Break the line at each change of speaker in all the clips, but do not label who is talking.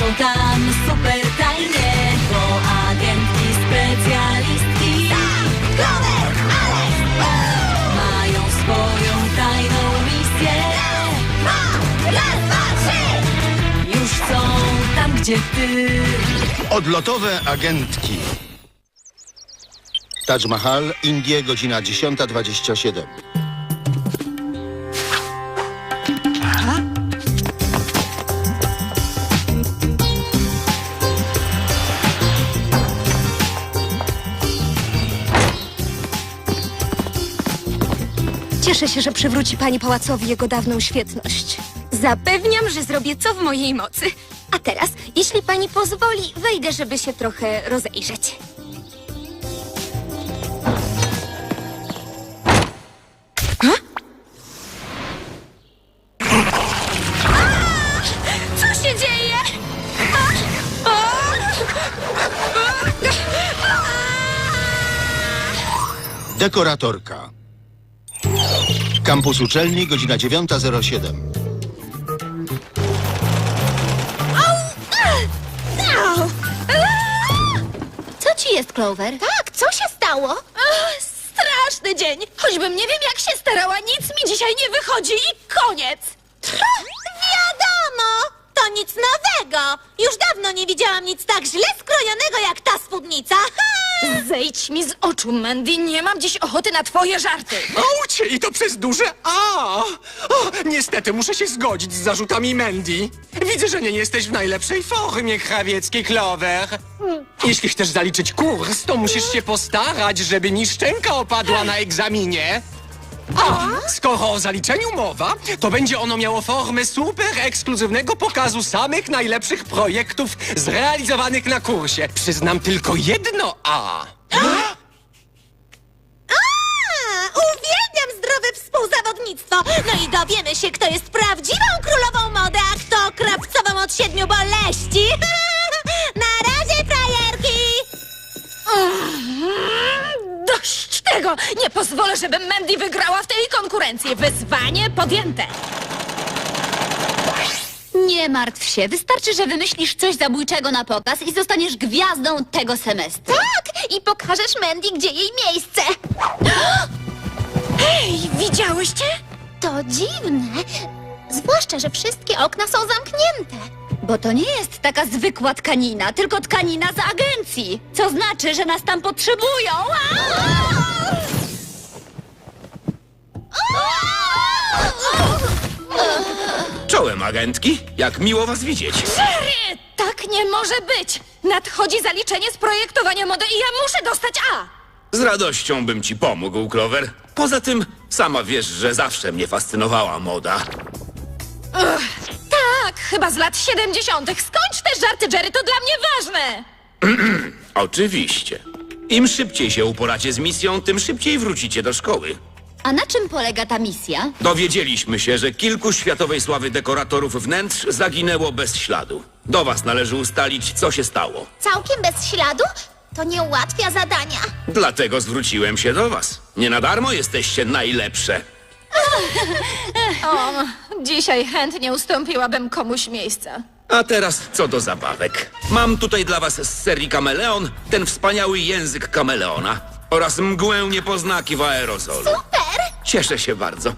walczą tam super tajnie, bo agentki specjalistki mają swoją tajną misję. Raz, dwa, trzy! Już są tam, gdzie ty.
Odlotowe agentki. Taj Mahal, Indie, godzina 10.27.
Cieszę się, że przywróci pani pałacowi jego dawną świetność.
Zapewniam, że zrobię co w mojej mocy. A teraz, jeśli pani pozwoli, wejdę, żeby się trochę rozejrzeć. Co się dzieje? A!
Dekoratorka. Kampus uczelni, godzina 9.07.
Co ci jest, Clover? Tak, co się stało? straszny dzień. Choćbym nie wiem, jak się starała, nic mi dzisiaj nie wychodzi i koniec.
Wiadomo! To nic nowego! Już dawno nie widziałam nic tak źle skrojonego jak ta spódnica.
Zejdź mi z oczu, Mandy. Nie mam dziś ochoty na twoje żarty.
Aucie, i to przez duże A! O, niestety muszę się zgodzić z zarzutami Mandy. Widzę, że nie jesteś w najlepszej formie, krawiecki Clover. Jeśli chcesz zaliczyć kurs, to musisz się postarać, żeby mi szczęka opadła na egzaminie. A skoro o zaliczeniu mowa, to będzie ono miało formę super ekskluzywnego pokazu samych najlepszych projektów zrealizowanych na kursie. Przyznam tylko jedno A.
A, uwielbiam zdrowe współzawodnictwo! No i dowiemy się, kto jest prawdziwą królową mody, a kto krawcową od siedmiu boleści! Na razie, frajerki!
Dość tego! Nie pozwolę, żeby Mandy wygrała w tej konkurencji. Wyzwanie podjęte.
Nie martw się, wystarczy, że wymyślisz coś zabójczego na pokaz i zostaniesz gwiazdą tego semestru.
Tak! I pokażesz Mandy, gdzie jej miejsce. Hej, widziałyście?
To dziwne, zwłaszcza, że wszystkie okna są zamknięte.
Bo to nie jest taka zwykła tkanina, tylko tkanina z agencji. Co znaczy, że nas tam potrzebują.
Czołem agentki, jak miło was widzieć.
Jerry! Tak nie może być! Nadchodzi zaliczenie z projektowania mody i ja muszę dostać A!
Z radością bym ci pomógł, Clover. Poza tym, sama wiesz, że zawsze mnie fascynowała moda.
Tak, chyba z lat 70. Skończ te żarty, Jerry, to dla mnie ważne!
Oczywiście. Im szybciej się uporacie z misją, tym szybciej wrócicie do szkoły.
A na czym polega ta misja?
Dowiedzieliśmy się, że kilku światowej sławy dekoratorów wnętrz zaginęło bez śladu. Do was należy ustalić, co się stało.
Całkiem bez śladu? To nie ułatwia zadania.
Dlatego zwróciłem się do was. Nie na darmo jesteście najlepsze.
Dzisiaj chętnie ustąpiłabym komuś miejsca.
A teraz co do zabawek. Mam tutaj dla was z serii Kameleon ten wspaniały język kameleona oraz mgłę niepoznaki w aerozolu.
Super!
Cieszę się bardzo.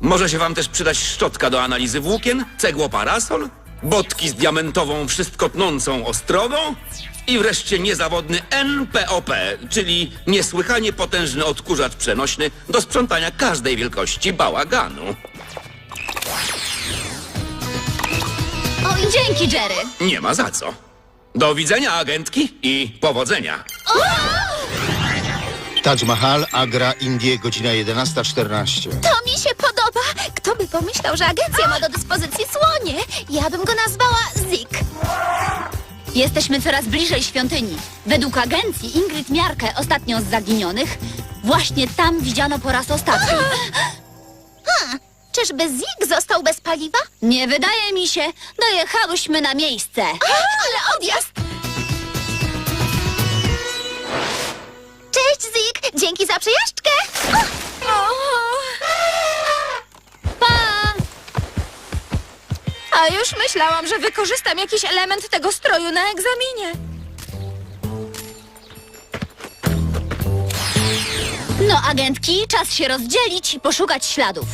Może się wam też przydać szczotka do analizy włókien, cegło parasol, botki z diamentową, wszystko tnącą ostrogą i wreszcie niezawodny NPOP, czyli niesłychanie potężny odkurzacz przenośny do sprzątania każdej wielkości bałaganu.
Dzięki, Jerry.
Nie ma za co. Do widzenia, agentki, i powodzenia.
Taj Mahal, Agra, Indie, godzina 11.14.
To mi się podoba! Kto by pomyślał, że agencja ma do dyspozycji słonie? Ja bym go nazwała Zik.
Jesteśmy coraz bliżej świątyni. Według agencji Ingrid Miarkę, ostatnio z zaginionych, właśnie tam widziano po raz ostatni.
Czyżby Zik został bez paliwa?
Nie wydaje mi się. Dojechałyśmy na miejsce.
Ale odjazd! Cześć, Zik! Dzięki za przejażdżkę!
Pa!
A już myślałam, że wykorzystam jakiś element tego stroju na egzaminie.
No, agentki, czas się rozdzielić i poszukać śladów.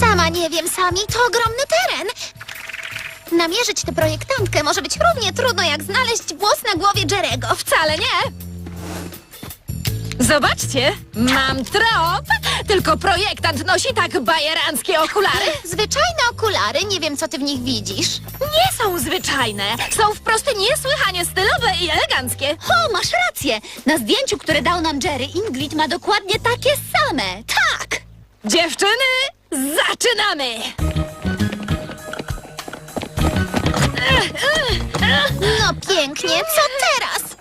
Sama nie wiem, Sami, to ogromny teren. Namierzyć tę projektantkę może być równie trudno, jak znaleźć włos na głowie Jerego.
Wcale nie. Zobaczcie, mam trop, tylko projektant nosi tak bajeranckie okulary.
Zwyczajne okulary, nie wiem, co ty w nich widzisz.
Nie są zwyczajne, są wprost niesłychanie stylowe i eleganckie.
O, masz rację! Na zdjęciu, które dał nam Jerry, Ingrid ma dokładnie takie same. Tak!
Dziewczyny, zaczynamy!
No pięknie, co teraz?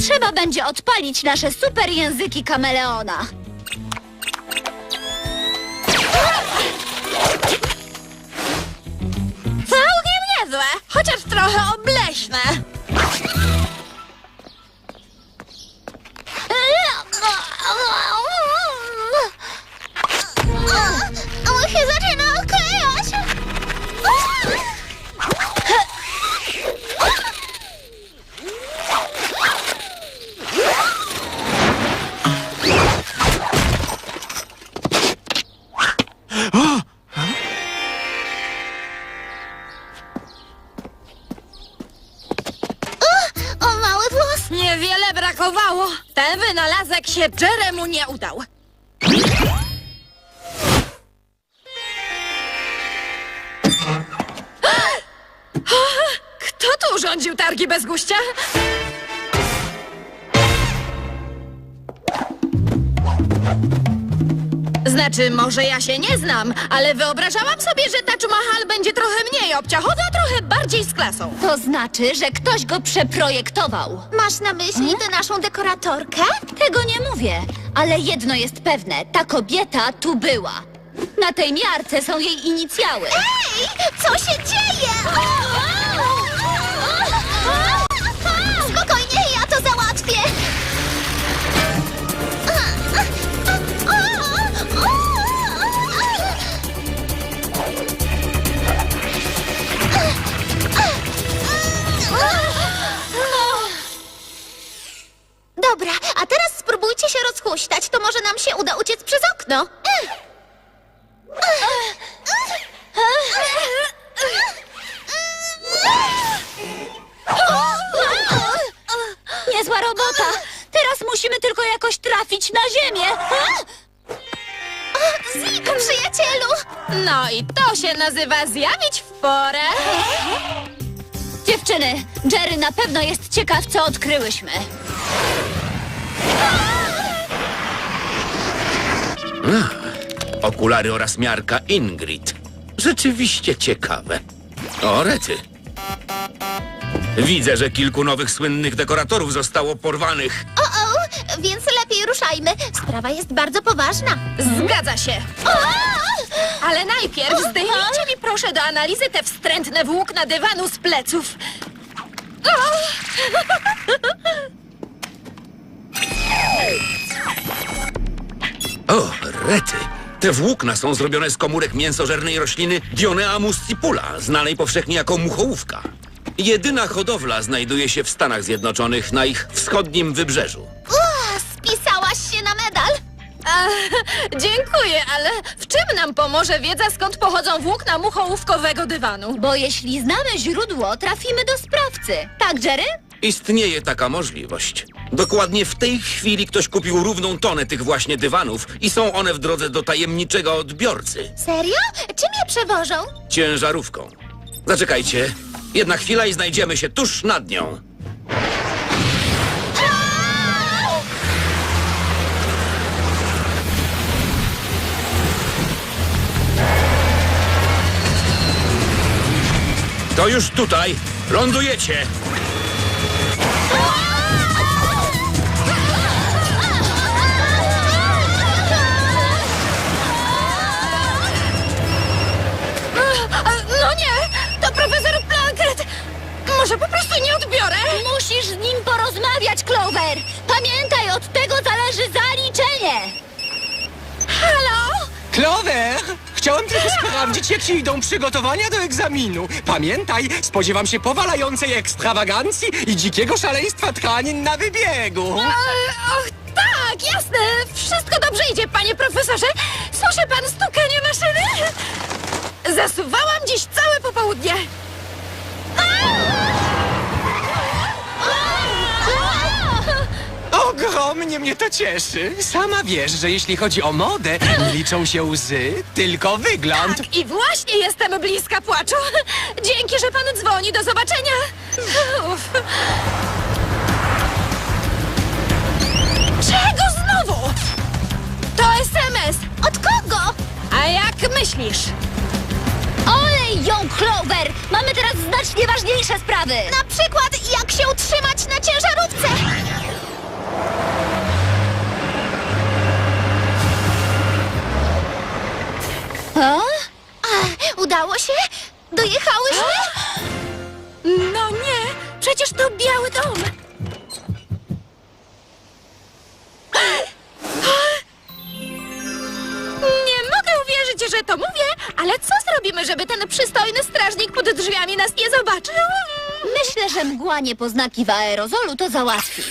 Trzeba będzie odpalić nasze super języki kameleona.
Całkiem niezłe, chociaż trochę obleśne. Niewiele brakowało. Ten wynalazek się Jeremu nie udał. Kto tu urządził targi bez guścia? Znaczy, może ja się nie znam, ale wyobrażałam sobie, że Taj Mahal będzie trochę mniej obciachowy, a trochę bardziej z klasą.
To znaczy, że ktoś go przeprojektował.
Masz na myśli tę naszą dekoratorkę?
Tego nie mówię, ale jedno jest pewne: ta kobieta tu była. Na tej miarce są jej inicjały.
Ej, co się dzieje? Spokojnie, rozhuśtać, to może nam się uda uciec przez okno.
Niezła robota! Teraz musimy tylko jakoś trafić na ziemię. A?
Zip, przyjacielu!
No i to się nazywa zjawić w porę.
Dziewczyny, Jerry na pewno jest ciekaw, co odkryłyśmy.
Okulary oraz miarka Ingrid. Rzeczywiście ciekawe. O, rety. Widzę, że kilku nowych słynnych dekoratorów zostało porwanych.
O, o, więc lepiej ruszajmy. Sprawa jest bardzo poważna.
Zgadza się. Ale najpierw zdejmijcie mi proszę do analizy te wstrętne włókna dywanu z pleców.
O, Te włókna są zrobione z komórek mięsożernej rośliny Dionea muscipula, znanej powszechnie jako muchołówka. Jedyna hodowla znajduje się w Stanach Zjednoczonych na ich wschodnim wybrzeżu.
Ua, spisałaś się na medal.
A, dziękuję, ale w czym nam pomoże wiedza, skąd pochodzą włókna muchołówkowego dywanu?
Bo jeśli znamy źródło, trafimy do sprawcy. Tak, Jerry?
Istnieje taka możliwość. Dokładnie w tej chwili ktoś kupił równą tonę tych właśnie dywanów i są one w drodze do tajemniczego odbiorcy.
Serio? Czym je przewożą?
Ciężarówką. Zaczekajcie. Jedna chwila i znajdziemy się tuż nad nią. To już tutaj. Lądujecie.
Porozmawiać, Clover. Pamiętaj, od tego zależy zaliczenie.
Halo?
Clover! Chciałem tylko sprawdzić, jak się idą przygotowania do egzaminu. Pamiętaj, spodziewam się powalającej ekstrawagancji i dzikiego szaleństwa tkanin na wybiegu.
E, och, tak, jasne. Wszystko dobrze idzie, panie profesorze. Słyszy pan stukanie maszyny? Zasuwałam dziś całe popołudnie.
Ogromnie mnie to cieszy. Sama wiesz, że jeśli chodzi o modę, nie liczą się łzy, tylko wygląd.
Tak, i właśnie jestem bliska płaczu. Dzięki, że pan dzwoni. Do zobaczenia. Uff. Czego znowu? To SMS.
Od kogo?
A jak myślisz?
Olej ją, Clover! Mamy teraz znacznie ważniejsze sprawy!
Na przykład, jak się utrzymać na ciężarówce.
O?
Udało się? Dojechałyśmy?
No nie, przecież to Biały Dom. Nie mogę uwierzyć, że to mówię, ale co zrobimy, żeby ten przystojny strażnik pod drzwiami nas nie zobaczył?
Myślę, że mgła niepoznaki w aerozolu to załatwi.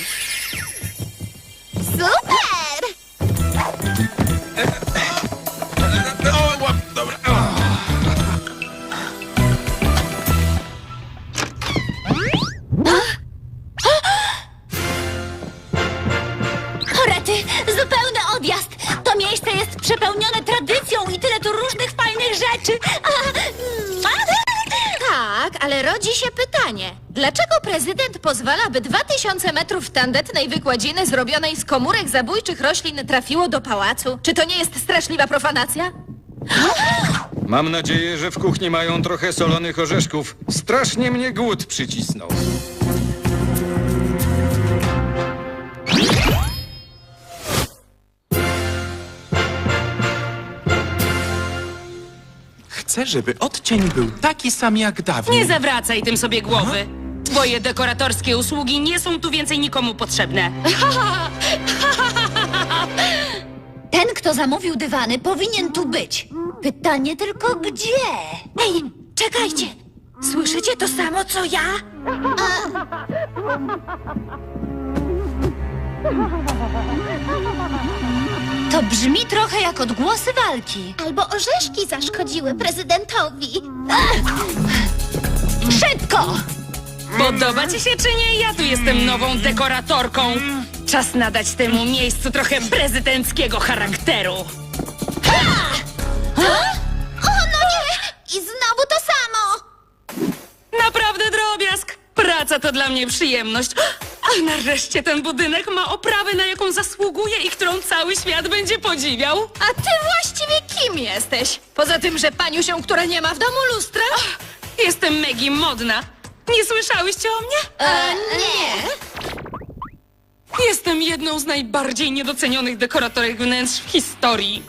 Metrów tandetnej wykładziny zrobionej z komórek zabójczych roślin trafiło do pałacu? Czy to nie jest straszliwa profanacja?
Mam nadzieję, że w kuchni mają trochę solonych orzeszków. Strasznie mnie głód przycisnął.
Chcę, żeby odcień był taki sam jak dawniej.
Nie zawracaj tym sobie głowy. Twoje dekoratorskie usługi nie są tu więcej nikomu potrzebne.
Ten, kto zamówił dywany, powinien tu być. Pytanie tylko gdzie?
Ej, czekajcie! Słyszycie to samo, co ja?
To brzmi trochę jak odgłosy walki.
Albo orzeszki zaszkodziły prezydentowi.
Szybko!
Podoba ci się czy nie? Ja tu jestem nową dekoratorką. Czas nadać temu miejscu trochę prezydenckiego charakteru.
O, no nie! I znowu to samo!
Naprawdę drobiazg. Praca to dla mnie przyjemność. A nareszcie ten budynek ma oprawę, na jaką zasługuje i którą cały świat będzie podziwiał.
A ty właściwie kim jesteś? Poza tym, że paniusią, która nie ma w domu lustra?
Jestem Maggie Modna. Nie słyszałyście o mnie?
E, nie.
Jestem jedną z najbardziej niedocenionych dekoratorek wnętrz w historii.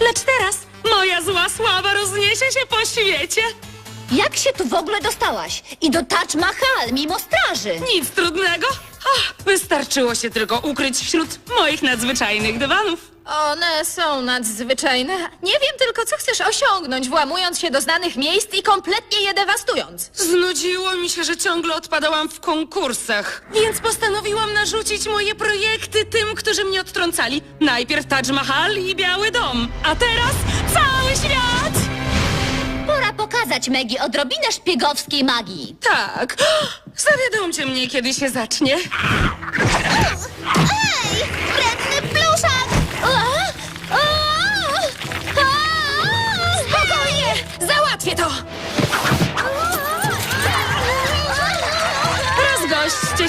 Lecz teraz moja zła sława rozniesie się po świecie.
Jak się tu w ogóle dostałaś? I do Taj Mahal, mimo straży.
Nic trudnego. Wystarczyło się tylko ukryć wśród moich nadzwyczajnych dywanów.
One są nadzwyczajne. Nie wiem tylko, co chcesz osiągnąć, włamując się do znanych miejsc i kompletnie je dewastując.
Znudziło mi się, że ciągle odpadałam w konkursach, więc postanowiłam narzucić moje projekty tym, którzy mnie odtrącali. Najpierw Taj Mahal i Biały Dom, a teraz cały świat!
Pora pokazać Maggie odrobinę szpiegowskiej magii.
Tak, zawiadomcie mnie, kiedy się zacznie.
Ej!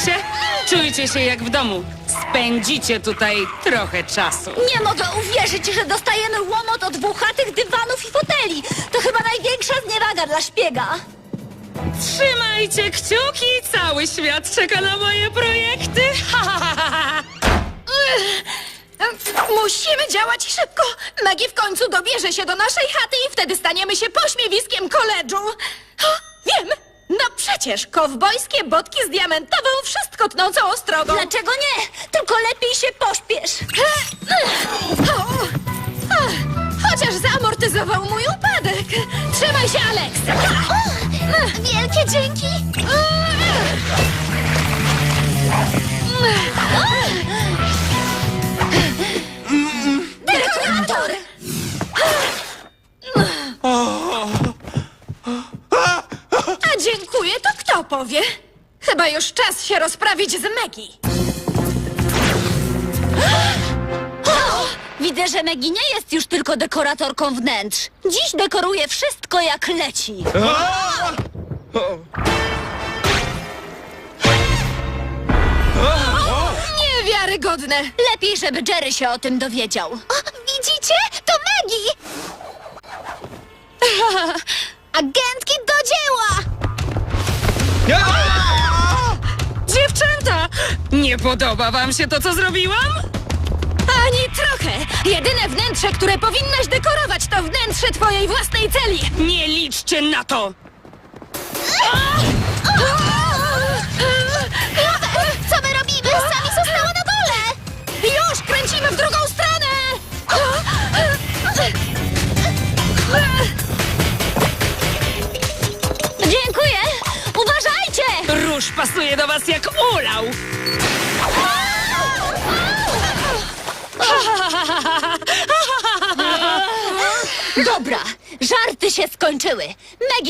Się, czujcie się jak w domu. Spędzicie tutaj trochę czasu.
Nie mogę uwierzyć, że dostajemy łomot od włochatych dywanów i foteli. To chyba największa zniewaga dla szpiega.
Trzymajcie kciuki, cały świat czeka na moje projekty. Ha, ha, ha, ha, ha.
Musimy działać szybko! Maggie w końcu dobierze się do naszej chaty i wtedy staniemy się pośmiewiskiem koledżu! Przecież, kowbojskie botki z diamentową, wszystko tnącą ostrogą!
Dlaczego nie? Tylko lepiej się pośpiesz.
Chociaż zamortyzował mój upadek. Trzymaj się, Alex!
Wielkie dzięki!
Dekorator! Dziękuję, to kto powie? Chyba już czas się rozprawić z Maggie.
Widzę, że Megi nie jest już tylko dekoratorką wnętrz. Dziś dekoruje wszystko jak leci.
Niewiarygodne!
Lepiej, żeby Jerry się o tym dowiedział.
Widzicie? To Maggie! Agentki do dzieła!
Dziewczęta! Nie podoba wam się to, co zrobiłam?
Ani trochę! Jedyne wnętrze, które powinnaś dekorować, to wnętrze twojej własnej celi!
Nie liczcie na to!
Co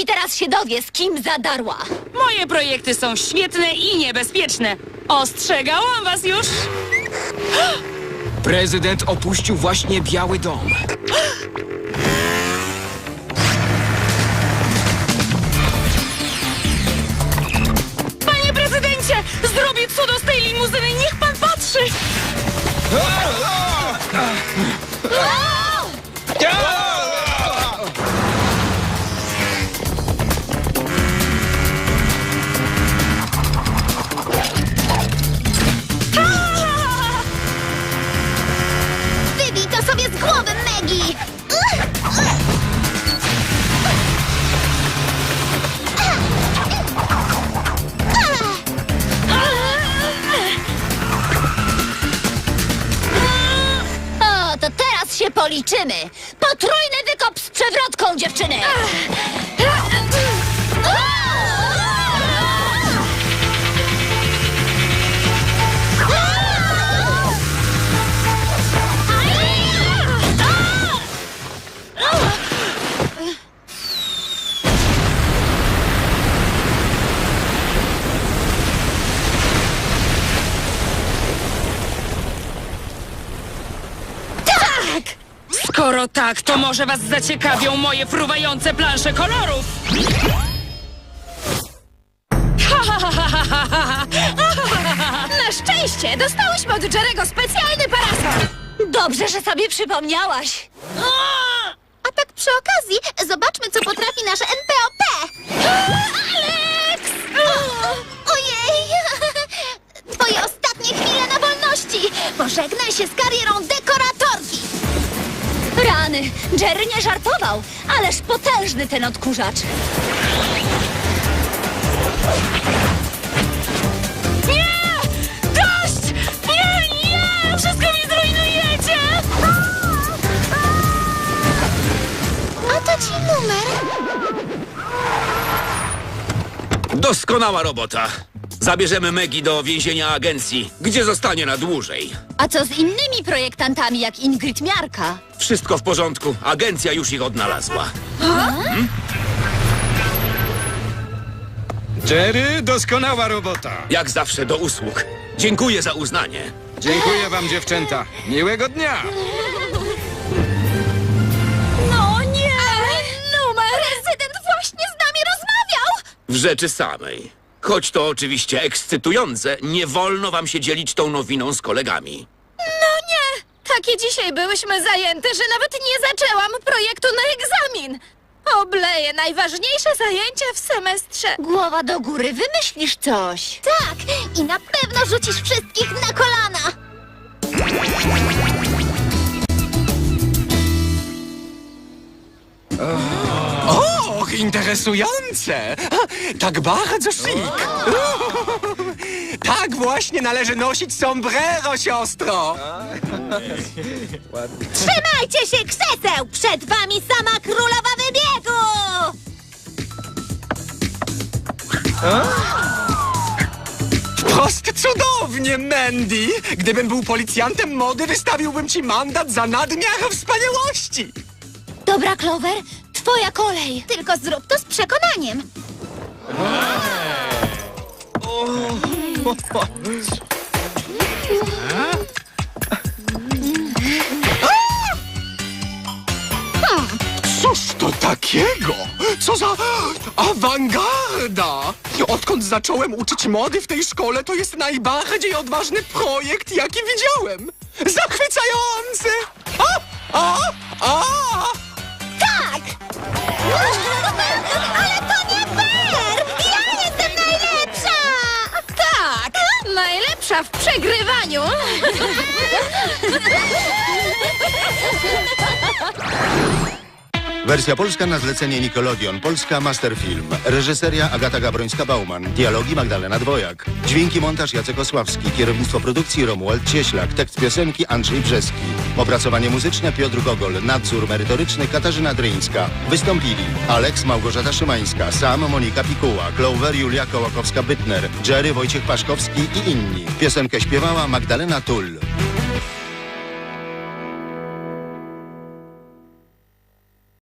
teraz się dowie, z kim zadarła.
Moje projekty są świetne i niebezpieczne. Ostrzegałam was już?
Prezydent opuścił właśnie Biały Dom.
teraz się policzymy. Potrójny wykop z przewrotką, dziewczyny!
Skoro tak, to może was zaciekawią moje fruwające plansze kolorów!
Na szczęście dostałyśmy od Jerego specjalny parasol!
Dobrze, że sobie przypomniałaś.
A tak przy okazji, zobaczmy, co potrafi nasze NPOP! Alex! Ojej! Twoje ostatnie chwile na wolności! Pożegnaj się z karierą dekoratorki!
Rany, Jerry nie żartował, ależ potężny ten odkurzacz.
Nie! Dość! Nie, nie! Wszystko mi zrujnujecie!
Oto ci numer.
Doskonała robota. Zabierzemy Megi do więzienia agencji, gdzie zostanie na dłużej.
A co z innymi projektantami, jak Ingrid Miarka?
Wszystko w porządku. Agencja już ich odnalazła.
Jerry, doskonała robota.
Jak zawsze do usług. Dziękuję za uznanie.
Dziękuję wam, dziewczęta. Miłego dnia.
No nie!
Numer! Prezydent właśnie z nami rozmawiał!
W rzeczy samej. Choć to oczywiście ekscytujące, nie wolno wam się dzielić tą nowiną z kolegami.
No nie! Takie dzisiaj byłyśmy zajęte, że nawet nie zaczęłam projektu na egzamin! Obleję najważniejsze zajęcia w semestrze.
Głowa do góry, wymyślisz coś.
Tak! I na pewno rzucisz wszystkich na kolana!
Interesujące! Tak bardzo chic! Tak właśnie należy nosić sombrero, siostro!
Trzymajcie się krzeseł! Przed wami sama królowa wybiegu!
Wprost cudownie, Mandy! Gdybym był policjantem mody, wystawiłbym ci mandat za nadmiar wspaniałości!
Dobra, Clover, twoja kolej. Tylko zrób to z przekonaniem.
Cóż to takiego? Co za awangarda! Odkąd zacząłem uczyć mody w tej szkole, to jest najbardziej odważny projekt, jaki widziałem! Zachwycający! A! A! A!
Ale to nie fair! Ja jestem najlepsza!
Tak! Najlepsza w przegrywaniu!
Wersja polska na zlecenie Nickelodeon, polska Masterfilm. Reżyseria Agata Gabrońska-Bauman. Dialogi Magdalena Dwojak. Dźwięki montaż Jacek Osławski. Kierownictwo produkcji Romuald Cieślak. Tekst piosenki Andrzej Brzeski. Opracowanie muzyczne Piotr Gogol. Nadzór merytoryczny Katarzyna Dryńska. Wystąpili Aleks Małgorzata Szymańska, Sam Monika Pikuła, Clover Julia Kołakowska-Bytner, Jerry Wojciech Paszkowski i inni. Piosenkę śpiewała Magdalena Tull.